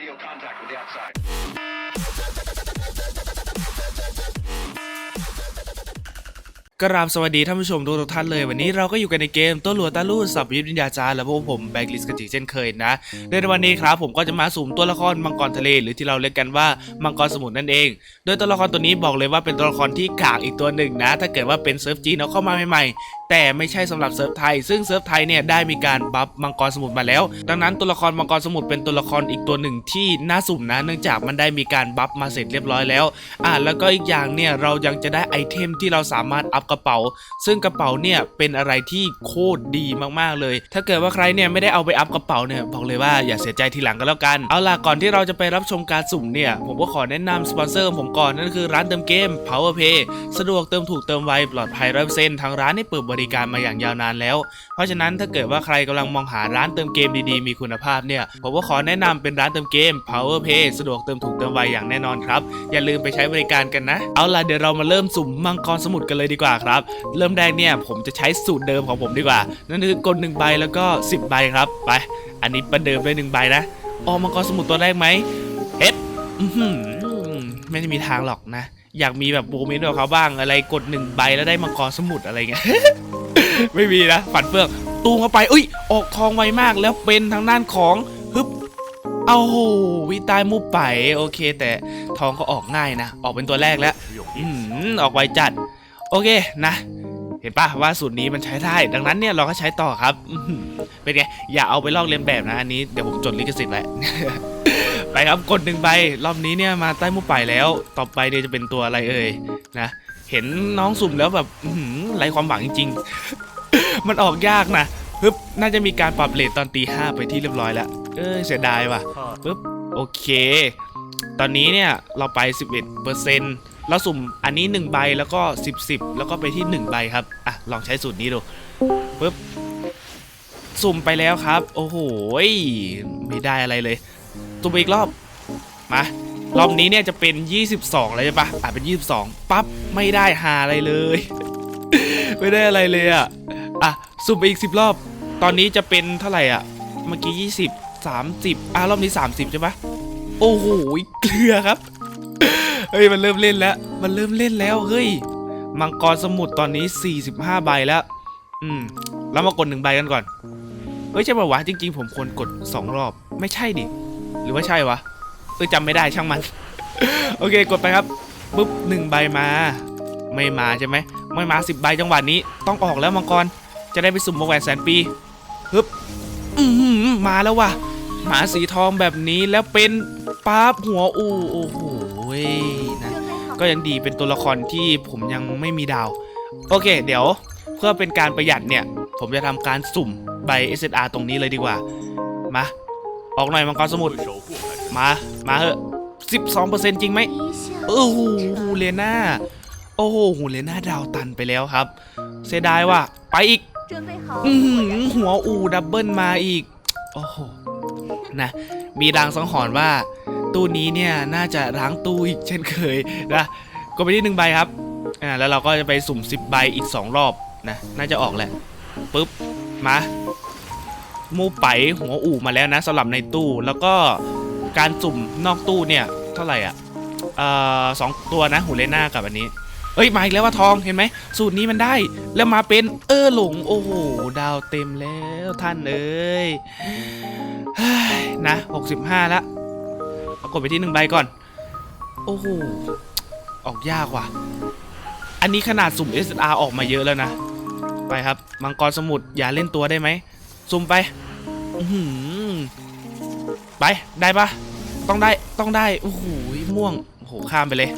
radio contact with the outside. กราบสวัสดีท่านผู้ชมทุกท่านเลย วันนี้เราก็อยู่กันในเกมต้นหลัวตาลู่สับวิทวิญญาจาร์และพวกผมแบงค์ลิสกันอีกเช่นเคยนะโดยในวันนี้ครับผมก็จะมาสุ่มตัวละครมังกรทะเลหรือที่เราเรียกกันว่ามังกรสมุทรนั่นเอง โดยตัวละครตัวนี้บอกเลยว่าเป็นตัวละครที่กากอีกตัวหนึ่งนะ ถ้าเกิดว่าเป็นเซิร์ฟจีนเอาเข้ามาใหม่ๆ แต่ไม่ใช่สำหรับเซิร์ฟไทย ซึ่งเซิร์ฟไทยเนี่ยได้มีการบัฟมังกรสมุทรมาแล้ว ดังนั้นตัวละครมังกรสมุทรเป็นตัวละครอีกตัวหนึ่งที่น่าสุ่มนะเนื่องจากมันได้มีการบัฟมาเสร็จเรียบร้อยแล้วอ่าแล้วก็อีกอย่างเนี่ยเรายังจะได้ไอเทมที่เราสามารถอัพกระเป๋า ซึ่งกระเป๋าเนี่ยเป็นอะไรที่โคตรดีมากๆเลย ถ้าเกิดว่าใครเนี่ยไม่ได้เอาไปอัพกระเป๋าเนี่ยบอกเลยว่าอย่าเสียใจทีหลังก็แล้วกัน เอาล่ะก่อนที่เราจะไปรับชมการสุ่มเนี่ยผมก็ขอแนะนำสปอนเซอร์ของผมก่อนนั่นคือร้านเติมเกม PowerPay สะดวกเติมถูกเติมไวปลอดภัยร้อยเปอร์เซ็นต์ทางร้านได้เปิดบริการมาอย่างยาวนานแล้ว เพราะฉะนั้นถ้าเกิดว่าใครกำลังมองหาร้านเติมเกมดีๆ มีคุณภาพเนี่ยผมก็ขอแนะนำเป็นร้านเติมเกม PowerPay สะดวกเติมถูกเติมไวอย่างแน่นอนครับ อย่าลืมไปใช้บริการกันนะ เอาล่ะเดี๋ยวเรามาเริ่มสุ่มมังกรสมุทรกันเลยดีกว่าครับ เริ่มแรกเนี่ยผมจะใช้สูตรเดิมของผมดีกว่า นั่นคือกดหนึ่งใบแล้วก็ 10 ใบครับไปอันนี้ประเดิมเลยหนึ่งใบนะออมังกรสมุทรตัวแรกไหมเอ็ดอื้อหือไม่ได้มีทางหรอกนะ อยากมีแบบโมเมนต์ของเขาบ้างอะไรกดหนึ่งใบแล้วได้มังกรสมุทรอะไรเงี้ย ไม่มีนะฝันเฟืองตูงเข้าไปอุ้ยออกทองไวมากแล้วเป็นทางด้านของฮึบเอาโหวิตายมุบไปโอเค แต่ทองก็ออกง่ายนะ ออกเป็นตัวแรกแล้วอืมออกไวจัด โอเคนะเห็นปะว่าสูตรนี้มันใช้ได้ ดังนั้นเนี่ยเราก็ใช้ต่อครับเป็นไงอย่าเอาไปลอกเลียนแบบนะอันนี้เดี๋ยวผมจดลิขสิทธิ์ไว้ไปครับกดหนึ่งใบรอบนี้เนี่ยมาใต้มุมไปแล้ว ต่อไปเนี่ยจะเป็นตัวอะไรเอ่ยนะเห็นน้องสุ่มแล้วแบบหือไรความหวังจริง มันออกยากนะปึ๊บน่าจะมีการปรับเลทตอนตีห้าไปที่เรียบร้อยแล้ว เอ้ยเสียดายว่ะปึ๊บโอเค ตอนนี้เนี่ยเราไป 11เปอร์เซ็นต์เราสุ่มอันนี้ 1 ใบแล้วก็ 10 10 แล้วก็ไปที่ 1 ใบครับ อะ ลองใช้สูตรนี้ดูปึ๊บสุ่มไปแล้วครับ โอ้โหยไม่ได้อะไรเลยสุ่มอีกรอบ มารอบนี้เนี่ยจะเป็น 22แล้วใช่ปะอะเป็น 22 ปั๊บ ไม่ได้หาอะไรเลย ไม่ได้อะไรเลยอะ อะสุ่มไปอีก10รอบ ตอนนี้จะเป็นเท่าไหร่อะ เมื่อกี้20 30อะรอบนี้30ใช่ปะโอ้โหเกลือครับ เฮ้ยมันเริ่มเล่นแล้ว มันเริ่มเล่นแล้วเฮ้ย มังกรสมุทรตอนนี้45ใบแล้ว อืม แล้วมากดหนึ่งใบกันก่อน เฮ้ยใช่ป่าวะจริง ๆ ผมควรกด2รอบ ไม่ใช่ดิ หรือว่าใช่วะ เอ้ยจำไม่ได้ช่างมัน โอเคกดไปครับปุ๊บหนึ่งใบมา ไม่มาใช่ไหมไม่มาสิบใบจังหวะนี้ ต้องออกแล้วมังกร จะได้ไปสุ่มวงแหวนแสนปีฮึบอือหือมาแล้วว่ะหมาสีทองแบบนี้แล้วเป็นปั๊บหัวอูโอ้โห้ยนะก็ยังดีเป็นตัวละครที่ผมยังไม่มีดาว โอเค เดี๋ยวเพื่อเป็นการประหยัดเนี่ย ผมจะทำการสุ่มใบ SSR ตรงนี้เลยดีกว่า มา ออกหน่อยมังกรสมุทรมา มาเหอะ12%จริงไหมโอ้โหเลน่า โอ้โหเลน่าดาวตันไปแล้วครับ เสียดายว่ะไปอีก 准备好 อื้อหือหัวอูดับเบิลมาอีก โอ้โห นะ มีรางสังหรณ์ว่า ตู้นี้เนี่ยน่าจะล้างตู้อีกเช่นเคยนะก็ไปที่หนึ่งใบครับ อ่า แล้วเราก็จะไปสุ่มสิบใบอีกสองรอบนะ น่าจะออกแหละ ปึ๊บ มา มูไปหัวอู่มาแล้วนะสำหรับในตู้ แล้วก็การสุ่มนอกตู้เนี่ย เท่าไหร่อ่ะ เอ่อสองตัวนะหูเลน่ากับอันนี้ เอ้ยมาอีกแล้วว่าทองเห็นไหมสูตรนี้มันได้แล้วมาเป็นเออหลงโอ้โหดาวเต็มแล้วท่านเอ้ยนะ65แล้วเอากดไปที่หนึ่งใบก่อน โอ้โหออกยากว่ะ อันนี้ขนาดสุ่ม SR ออกมาเยอะแล้วนะ ไปครับ มังกรสมุทรอย่าเล่นตัวได้ไหม สุ่มไปไป ได้ปะต้องได้ต้องได้ โอ้โหม่วงโอ้โหข้ามไปเลย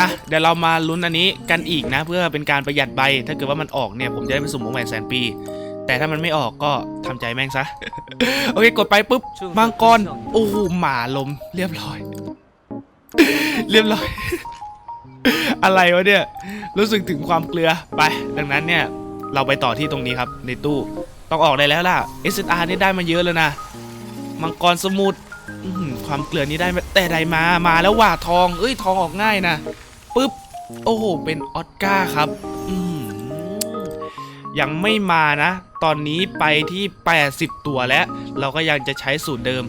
อะเดี๋ยวเรามาลุ้นอันนี้กันอีกนะ เพื่อเป็นการประหยัดใบ ถ้าเกิดว่ามันออกเนี่ยผมจะได้ไปสุ่มวงแหวนแสนปี แต่ถ้ามันไม่ออกก็ทำใจแม่งซะ โอเคกดไปปุ๊บมังกรโอ้โหหมาลมเรียบร้อย เรียบร้อย อะไรวะเนี่ย รู้สึกถึงความเกลือไป ดังนั้นเนี่ย เราไปต่อที่ตรงนี้ครับ ในตู้ต้องออกได้แล้วล่ะ SSR นี่ได้มาเยอะแล้วนะ มังกรสมุทรอื้อหือความเกลือนี้ได้มาแต่ใดมา มาแล้วว่าทอง เอ้ยทองออกง่ายนะ ปึ๊บ โอ้โห เป็นออสการ์ครับยังไม่มานะ ตอนนี้ไปที่ 80 ตัวแล้ว เราก็ยังจะใช้สูตรเดิม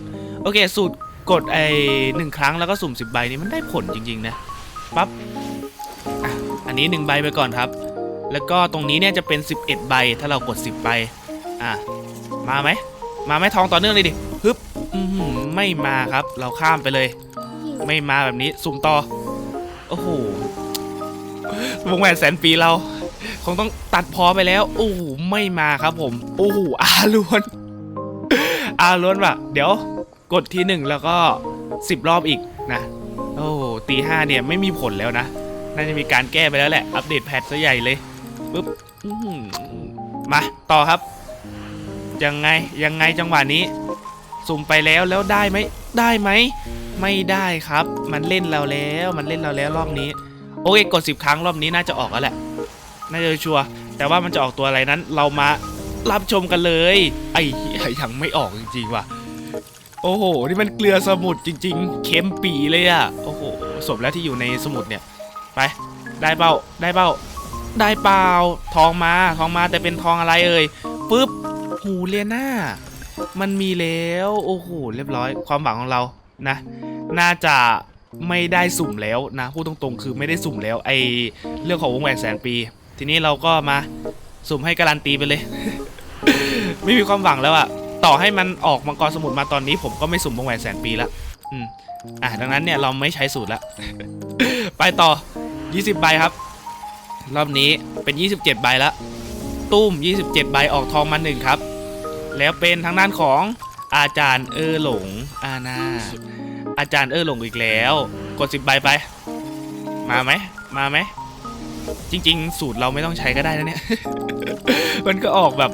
โอเค สูตรกดไอ้หนึ่งครั้งแล้วก็สุ่มสิบใบนี่มันได้ผลจริง ๆ นะ ปั๊บอะอันนี้หนึ่งใบไปก่อนครับ แล้วก็ตรงนี้เนี่ยจะเป็น 11 ใบ ถ้าเรากด 10 ใบ อะ มาไหม มาไหมทองต่อเนื่องเลยดิ ฮึบไม่มาครับ เราข้ามไปเลย ไม่มาแบบนี้ สุ่มต่อ โอ้โห วงแหวนแสนปีเรา คงต้องตัดพอไปแล้ว โอ้โหไม่มาครับผม โอ้โหอาล้วน อาล้วนว่ะ เดี๋ยวกดทีหนึ่งแล้วก็10รอบอีกนะ โอ้ตีห้าเนี่ยไม่มีผลแล้วนะ น่าจะมีการแก้ไปแล้วแหละ อัปเดตแพทซะใหญ่เลยปึ๊บมาต่อครับ ยังไงยังไงจังหวะนี้สุ่มไปแล้วแล้วได้ไหมได้ไหม ไม่ได้ครับ มันเล่นเราแล้ว มันเล่นเราแล้วรอบนี้ โอเคกด 10 ครั้งรอบนี้น่าจะออกแล้วแหละ น่าจะชัวร์แต่ว่ามันจะออกตัวอะไรนั้น เรามารับชมกันเลย ไอ้ยังไม่ออกจริงๆว่ะ โอ้โห นี่มันเกลือสมุทรจริง ๆ เค็มปีเลยอะโอ้โหสมแล้วที่อยู่ในสมุดเนี่ย ไป ได้เป้า ได้เป้า ได้เปล่า ทองมา ทองมาแต่เป็นทองอะไรเอ่ยปุ๊บ หูเลียน่า มันมีแล้ว โอ้โห เรียบร้อย ความหวังของเรา นะ น่าจะ ไม่ได้สุ่มแล้วนะพูดตรงๆ คือไม่ได้สุ่มแล้วไอเรื่องของวงแหวนแสนปี ทีนี้เราก็มาสุ่มให้การันตีไปเลย ไม่มีความหวังแล้วอะต่อให้มันออกมังกรสมุทรมาตอนนี้ ผมก็ไม่สุ่มวงแหวนแสนปีละอืมอะดังนั้นเนี่ยเราไม่ใช้สูตรละ ไปต่อ 20 ใบครับ รอบนี้เป็น 27 ใบล้วตุ้ม 27 ใบออกทองมาหนึ่งครับ แล้วเป็นทางด้านของอาจารย์เออหลงอาณา อาจารย์เออหลงอีกแล้ว กด10ใบไป มาไหม มาไหม จริง ๆ สูตรเราไม่ต้องใช้ก็ได้นะเนี่ย มันก็ออกแบบ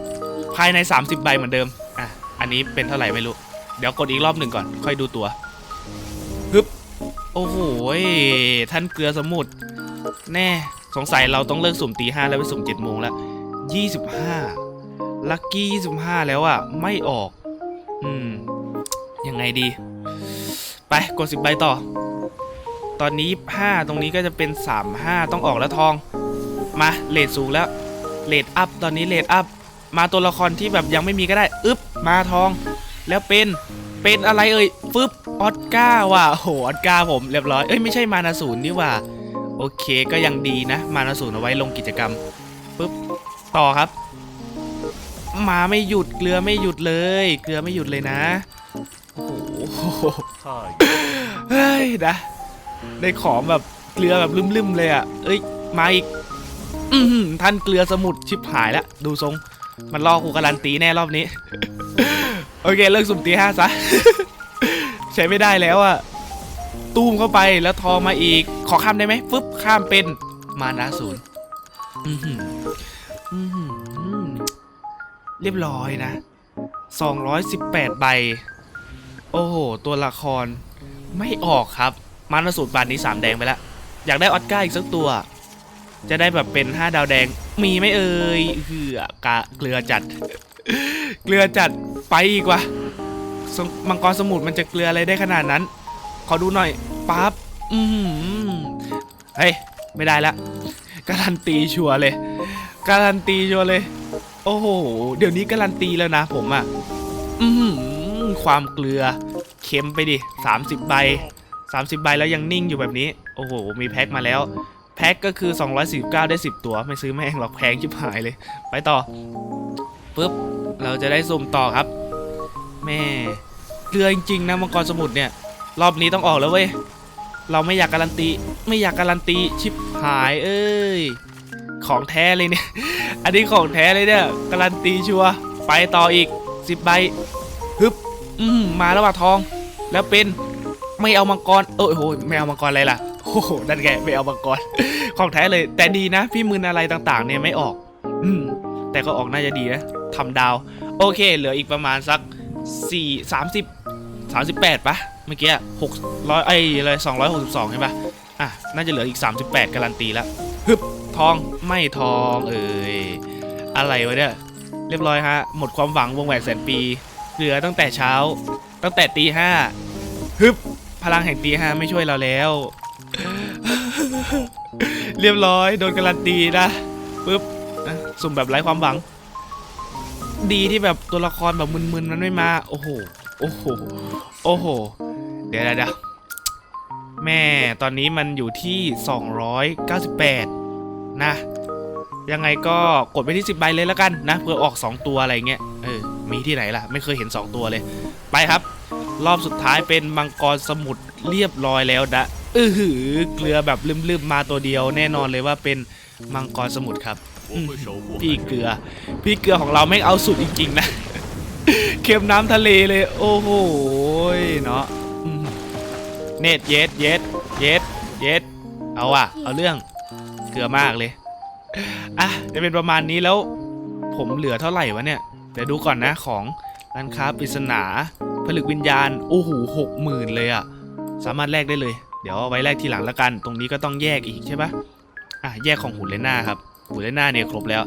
ภายใน 30 ใบเหมือนเดิม อะ อันนี้เป็นเท่าไหร่ไม่รู้ เดี๋ยวกดอีกรอบหนึ่งก่อน ค่อยดูตัวฮึบ โอ้โห ท่านเกลือสมุทรแน่ สงสัยเราต้องเลิกสุ่มตีห้าแล้วไปสุ่มเจ็ดโมงแล้วยี่สิบห้าลัคกี้ยี่สิบห้าแล้วอะ ไม่ออก อืม ยังไงดี ไปกดสิบใบต่อ ตอนนี้ห้าตรงนี้ก็จะเป็นสามห้าต้องออกแล้วทอง มาเลทสูงแล้วเลทอัพตอนนี้เลทอัพมาตัวละครที่แบบยังไม่มีก็ได้อึ๊บมาทอง แล้วเป็นเป็นอะไรเอ่ยฟึบออสการ์ว่ะโอ้โหออสการ์ผมเรียบร้อยเอ้ยไม่ใช่มานาศูนย์นี่ว่าโอเคก็ยังดีนะ มานาศูนย์เอาไว้ลงกิจกรรมปุ๊บต่อครับ มาไม่หยุดเกลือไม่หยุดเลย เกลือไม่หยุดเลยนะ เฮ้ยนะ ได้ของแบบเกลือแบบลืมๆเลยอะ เอ้ย มาอีกท่านเกลือสมุดชิบหายแล้ว ดูทรง มันล่อกูการันตีแน่รอบนี้ โอเค เลิกสุ่มตีห้าซะ ใช้ไม่ได้แล้วอะ ตูมเข้าไปแล้วทอมาอีก ขอข้ามได้ไหมฟึบข้ามเป็นมานาศูนย์อื้อหืออื้อหือเรียบร้อยนะ 218 ใบ โอ้โห ตัวละครไม่ออกครับ มานาศูนย์บาทนี้3แดงไปแล้ว อยากได้ออสการ์อีกสักตัว จะได้แบบเป็น5ดาวแดง มีไหมเอ่ยเหือกะเกลือจัด เกลือจัดไปอีกว่ะสมมังกรสมุทรมันจะเกลืออะไรได้ขนาดนั้น ขอดูหน่อยปั๊บอือหือเฮ้ย ไม่ได้ละ การันตีชัวร์เลย การันตีชัวร์เลย โอ้โห เดี๋ยวนี้การันตีแล้วนะผมอะอือหือ ความเกลือเค็มไปดิ 30 ใบ 30 ใบแล้วยังนิ่งอยู่แบบนี้ โอ้โห มีแพ็คมาแล้ว แพ็คก็คือ 249 ได้ 10 ตัว ไม่ซื้อแม่งหรอกแพงชิบหายเลย ไปต่อปุ๊บ เราจะได้สุ่มต่อครับ แม่เกลือจริงๆนะมังกรสมุทรเนี่ย รอบนี้ต้องออกแล้วเว้ย เราไม่อยากการันตี ไม่อยากการันตีชิปหายเอ้ย ของแท้เลยเนี่ย อันนี้ของแท้เลยเนี่ย การันตีชัวร์ไปต่ออีกสิบใบ อืมมาแล้วว่ะทอง แล้วเป็นไม่เอามังกร เออโอ้ยไม่เอามังกรอะไรล่ะโอ้โหนั่นไงไม่เอามังกร ของแท้เลย แต่ดีนะ พี่มืนอะไรต่างๆ เนี่ยไม่ออก อืม แต่ก็ออกน่าจะดีนะทำดาว โอเค เหลืออีกประมาณสักสี่สามสิบสามสิบแปดปะเมื่อกี้หกร้อยไอ้อะไรสองร้อยหกสิบสองใช่ปะอะ น่าจะเหลืออีกสามสิบแปดการันตีแล้วฮึบทองไม่ทองเอ่ยอะไรวะเนี่ยเรียบร้อยฮะ หมดความหวังวงแหวนแสนปี เหลือตั้งแต่เช้า ตั้งแต่ตีห้าฮึบพลังแห่งตีห้าไม่ช่วยเราแล้ว เรียบร้อยโดนการันตีนะปึ๊บนะสุ่มแบบไร้ความหวัง ดีที่แบบตัวละครแบบมึนๆมันไม่มา โอ้โห โอ้โห โอ้โหเดี๋ยวเดี๋ยวเดี๋ยวแม่ตอนนี้มันอยู่ที่ 298 นะ ยังไงก็กดไปที่ 10ใบเลยแล้วกันนะ เพื่อออก 2 ตัวอะไรเงี้ย เออ มีที่ไหนล่ะ ไม่เคยเห็น 2 ตัวเลย ไปครับ รอบสุดท้ายเป็นมังกรสมุทรเรียบร้อยแล้วนะออหือเกลือแบบลืมๆมาตัวเดียว แน่นอนเลยว่าเป็นมังกรสมุทรครับพี่เกลือ พี่เกลือของเราไม่เอาสุดจริงๆนะเค็มน้ำทะเลเลย โอ้โหเนาะเน็ตเย็ดเย็ดเย็ดเย็ดเอาอะเอาเรื่องเกลือมากเลย อะจะเป็นประมาณนี้แล้ว ผมเหลือเท่าไหร่วะเนี่ย ดี๋ยวดูก่อนนะของร้านค้าปริศนา ผลึกวิญญาณ โอ้โหหกหมื่นเลยอะสามารถแลกได้เลย เดี๋ยวเอาไว้แลกทีหลังแล้วกัน ตรงนี้ก็ต้องแยกอีกใช่ปะอะแยกของหุ่นเลน่าครับหุ่นเลน่าเนี่ยครบแล้ว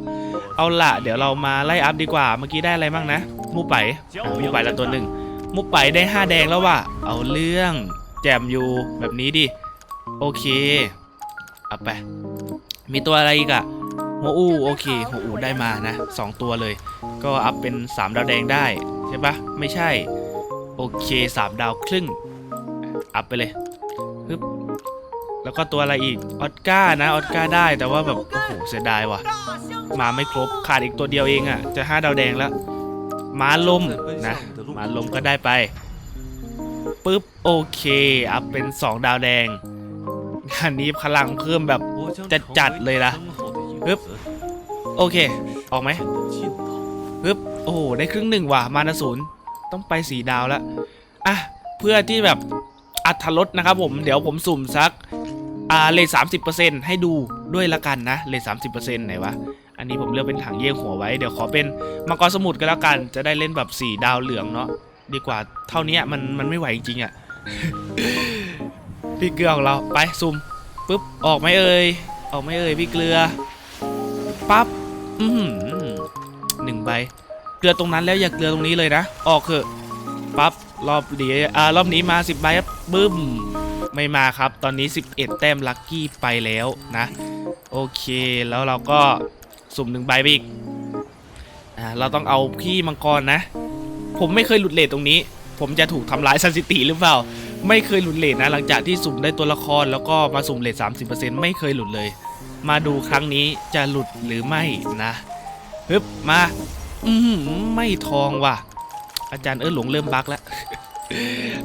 เอาละเดี๋ยวเรามาไล่อัพดีกว่า เมื่อกี้ได้อะไรบ้างนะมูไปมีไปละตัวหนึ่งมูไปได้5แดงแล้วว่ะ เอาเรื่องแจมอยู่แบบนี้ดิ โอเค เอาไป มีตัวอะไรอีกอะ โมอูโอเคโมอูได้มานะ2ตัวเลย ก็อัพเป็น 3 ดาวแดงได้ใช่ปะไม่ใช่ โอเค 3 ดาวครึ่ง อัพไปเลยฮึบแล้วก็ตัวอะไรอีก ออสกานะ ออสกาได้แต่ว่าแบบ โอ้โห เสียดายว่ะ มาไม่ครบ ขาดอีกตัวเดียวเองอะ่ะ จะ 5 ดาวแดงแล้วมาลมนะมาลมก็ได้ไปปุ๊บ โอเค อัพเป็น 2 ดาวแดงอันนี้พลังเพิ่มแบบจะจัดเลยนะ ปึ๊บโอเค ออกไหมปึ๊บโอ้ได้ครึ่งหนึ่งว่ะมานาศูนย์ต้องไปสีดาวแล้วอะเพื่อที่แบบอัธรสนะครับผมเดี๋ยวผมสุ่มซักอ่าเลทสามสิบเปอร์เซ็นต์ให้ดูด้วยละกันนะเลทสามสิบเปอร์เซ็นต์ไหนวะอันนี้ผมเลือกเป็นถังเยี่ยงหัวไว้เดี๋ยวขอเป็นมังกรสมุดก็แล้วกัน จะได้เล่นแบบสีดาวเหลืองเนาะดีกว่าเท่านี้มันมันไม่ไหวจริงๆอะพี่เกลือของเราไปซุ่มปุ๊บออกไหมเอ่ยออกไหมเอ่ยพี่เกลือ ปั๊บอือหือหนึ่งใบ เกลือตรงนั้นแล้วอย่าเกลือตรงนี้เลยนะ ออกเถอะปั๊บรอบนี้อ่ารอบนี้มา10ใบครับบึ้มไม่มาครับ ตอนนี้ 11 แต้มลัคกี้ไปแล้วนะ โอเคแล้วเราก็สุ่มหนึ่งใบไปอีกอ่าเราต้องเอาพี่มังกรนะ ผมไม่เคยหลุดเลทตรงนี้ ผมจะถูกทำร้ายสถิติหรือเปล่า ไม่เคยหลุดเลทนะ หลังจากที่สุ่มได้ตัวละครแล้วก็มาสุ่มเลท30%ไม่เคยหลุดเลย มาดูครั้งนี้จะหลุดหรือไม่นะฮึบมาอือหือไม่ทองว่ะ อาจารย์เออหลงเริ่มบักแล้ว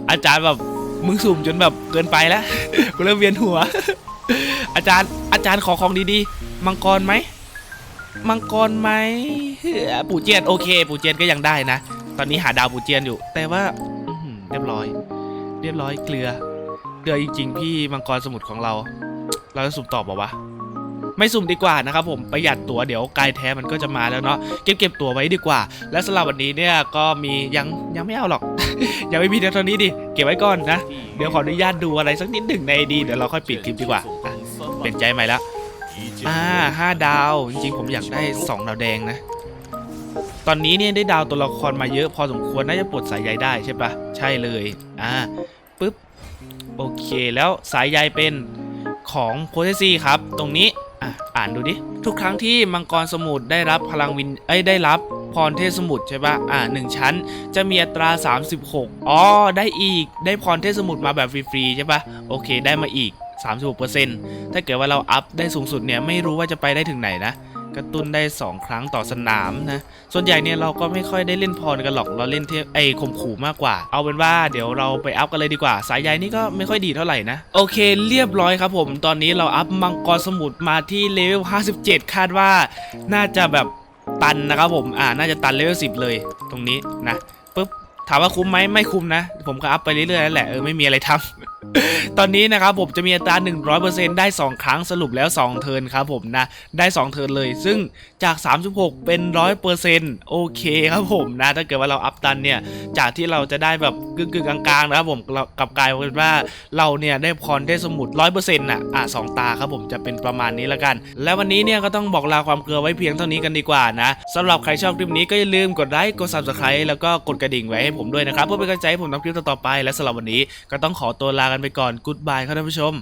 อาจารย์แบบมึงสุ่มจนแบบเกินไปแล้วกูเริ่มเวียนหัว อาจารย์อาจารย์ขอของดีๆ มังกรไหม มังกรไหมเฮ้อปู่เจียนโอเค ปู่เจียนก็ยังได้นะ ตอนนี้หาดาวปู่เจียนอยู่ แต่ว่าเรียบร้อย เรียบร้อยเกลือ เกลือจริง ๆ พี่มังกรสมุทรของเรา เราจะสุ่มตอบบอกวะ ไม่สุ่มดีกว่านะครับผมประหยัดตั๋วเดี๋ยวกายแท้มันก็จะมาแล้วเนาะเก็บเก็บตั๋วไว้ดีกว่า และสำหรับวันนี้เนี่ยก็มียังยังไม่เอาหรอก ยังไม่มีเท่านี้ดิเก็บไว้ก่อนนะ เดี๋ยวขออนุญาตดูอะไรสักนิดหนึ่งในดีเดี๋ยวเราค่อยปิดคลิปดีกว่าเปลี่ยนใจใหม่แล้วอ่าห้าดาวจริงๆผมอยากได้2ดาวแดงนะตอนนี้เนี่ยได้ดาวตัวละครมาเยอะพอสมควรน่าจะปลดสายใยได้ใช่ปะใช่เลยอ่าปึ๊บโอเคแล้วสายใยเป็นของโพเทซีครับ ตรงนี้ อะอ่านดูดิ ทุกครั้งที่มังกรสมุทรได้รับพลังวินเอ้ยได้รับพรเทพสมุทรใช่ปะอ่าหนึ่งชั้นจะมีอัตรา 36อ๋อได้อีกได้พรเทพสมุทรมาแบบฟรีๆใช่ปะโอเคได้มาอีก 36%ถ้าเกิดว่าเราอัพได้สูงสุดเนี่ยไม่รู้ว่าจะไปได้ถึงไหนนะ กระตุ้นได้ 2 ครั้งต่อสนามนะ ส่วนใหญ่เนี่ยเราก็ไม่ค่อยได้เล่นพรกันหรอก เราเล่นเทพไอ้ข่มขู่มากกว่า เอาเป็นว่าเดี๋ยวเราไปอัพกันเลยดีกว่า สายใยนี่ก็ไม่ค่อยดีเท่าไหร่นะ โอเคเรียบร้อยครับผม ตอนนี้เราอัพมังกรสมุทรมาที่เลเวล 57 คาดว่าน่าจะแบบตันนะครับผม อ่า น่าจะตันเลเวล 10 เลย ตรงนี้นะปุ๊บ ถามว่าคุ้มไหมไม่คุ้มนะ ผมก็อัพไปเรื่อยๆนั่นแหละ เออไม่มีอะไรทำ ตอนนี้นะครับผมจะมีอัตรา 100%ได้ 2 ครั้งสรุปแล้ว 2 เทินครับผมนะ ได้ 2 เทินเลย ซึ่งจาก 36 เป็น 100%โอเคครับผมนะ ถ้าเกิดว่าเราอัพตันเนี่ย จากที่เราจะได้แบบกึ่งๆกลางๆนะครับผมกลับกลายเป็นว่าเราเนี่ยได้พรได้สมุด 100%น่ะอะสองตาครับผมจะเป็นประมาณนี้ละกัน และวันนี้เนี่ยก็ต้องบอกลาความเกลือไว้เพียงเท่านี้กันดีกว่านะสำหรับใครชอบคลิปนี้ก็อย่าลืมกดไลค์กด subscribe แล้วก็กดกระดิ่งไว้ให้ผมด้วยนะครับเพื่อเป็นกำลังใจให้ผมทำคลิปต่อไปและสำหรับวันนี้ก็ต้องขอตัวลาไปก่อน Goodbye ครับท่านผู้ชม